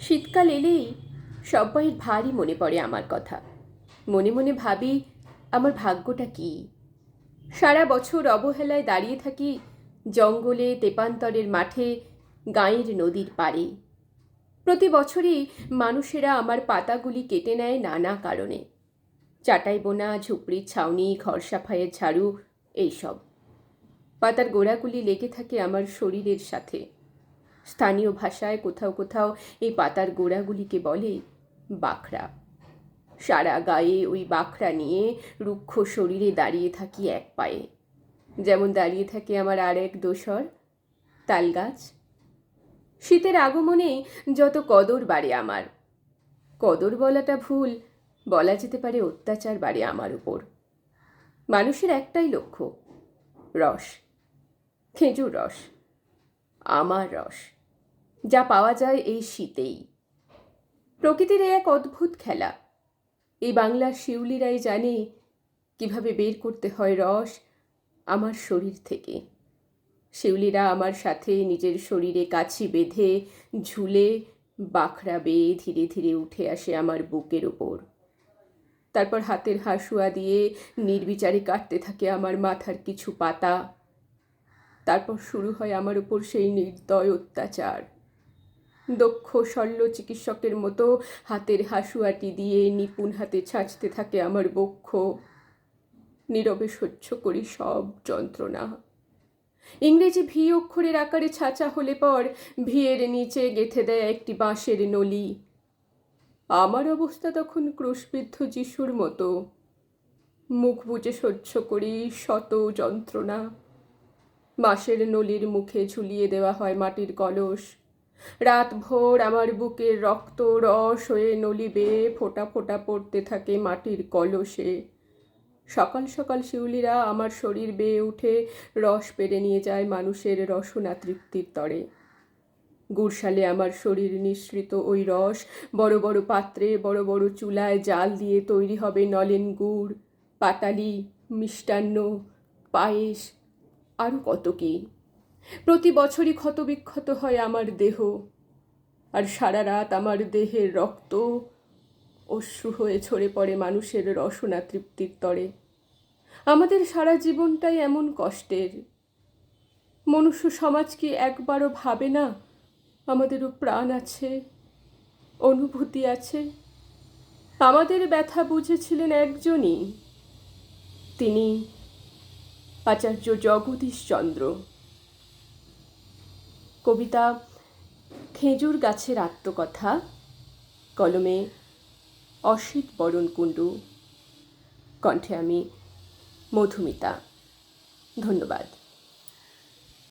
শীতকাল এলেই সব্বাইয়ের ভারী মনে পড়ে আমার কথা। মনে মনে ভাবি, আমার ভাগ্যটা কি? সারা বছর অবহেলায় দাঁড়িয়ে থাকি জঙ্গলে, তেপান্তরের মাঠে, গাঁয়ের নদীর পাড়ে। প্রতি বছরই মানুষেরা আমার পাতাগুলি কেটে নেয় নানা কারণে। চাটাই বোনা, ঝুপড়ির ছাউনি, ঘর সাফাইয়ের ঝাড়ু, এইসব। পাতার গোড়াগুলি লেগে থাকে আমার শরীরের সাথে। স্থানীয় ভাষায় কোথাও কোথাও এই পাতার গোড়াগুলিকে বলে বাখরা সারা গায়ে ওই বাখরা নিয়ে রুক্ষ শরীরে দাঁড়িয়ে থাকি এক পায়ে। যেমন দাঁড়িয়ে থাকে আমার আর এক দোসর, তালগাছ। শীতের আগমনেই যত কদর বাড়ে আমার, কদর বলাটা ভুল, বলা যেতে পারে অত্যাচার বাড়ে আমার উপর। মানুষের একটাই লক্ষ্য, রস, খেজুর রস, আমার রস। যা পাওয়া যায় এই শীতেই। প্রকৃতির এক অদ্ভুত খেলা। এই বাংলার শিউলিরাই জানে কীভাবে বের করতে হয় রস আমার শরীর থেকে। শিউলিরা আমার সাথে নিজের শরীরে কাছি বেঁধে, ঝুলে বাখরা বেয়ে ধীরে ধীরে উঠে আসে আমার বুকের ওপর। তারপর হাতের হাসুয়া দিয়ে নির্বিচারে কাটতে থাকে আমার মাথার কিছু পাতা। তারপর শুরু হয় আমার উপর সেই নির্দয় অত্যাচার। দক্ষ শল্য চিকিৎসকের মতো হাতের হাসুয়াটি দিয়ে নিপুণ হাতে ছাঁচতে থাকে আমার বক্ষ। নীরবে সহ্য করি সব যন্ত্রণা। ইংরেজি ভি অক্ষরের আকারে ছাঁচা হলে পর ভিয়ের নিচে গেথে দেয় একটি বাঁশের নলি। আমার অবস্থা তখন ক্রুশবিদ্ধ যিশুর মতো। মুখ বুজে সহ্য করি শত যন্ত্রণা। বাঁশের নলির মুখে ঝুলিয়ে দেওয়া হয় মাটির কলস। রাত ভোর আমার বুকের রক্ত রস হয়ে নলি বেয়ে ফোটা ফোঁটা পড়তে থাকে মাটির কলসে। সকাল সকাল শিউলিরা আমার শরীর বেয়ে উঠে রস পেরে নিয়ে যায় মানুষের রসনা তৃপ্তির তরে। গুড়শালে আমার শরীর নিঃসৃত ওই রস বড় বড় পাত্রে, বড় বড় চুলায় জাল দিয়ে তৈরি হবে নলেন গুড়, পাটালি, মিষ্টান্ন, পায়েস আরও কত কী। প্রতি বছরই ক্ষতবিক্ষত হয় আমার দেহ। আর সারা রাত আমার দেহের রক্ত অশ্রু হয়ে ঝরে পড়ে মানুষের রসনা তৃপ্তির তরে। আমাদের সারা জীবনটাই এমন কষ্টের। মনুষ্য সমাজ কি একবারও ভাবে না, আমাদেরও প্রাণ আছে, অনুভূতি আছে? আমাদের ব্যথা বুঝেছিলেন একজনই, তিনি আচার্য জগদীশচন্দ্র কবিতা খেজুর গাছের আত্মকথা কলমে অসিত বরণ কুণ্ডু কণ্ঠে আমি মধুমিতা। ধন্যবাদ।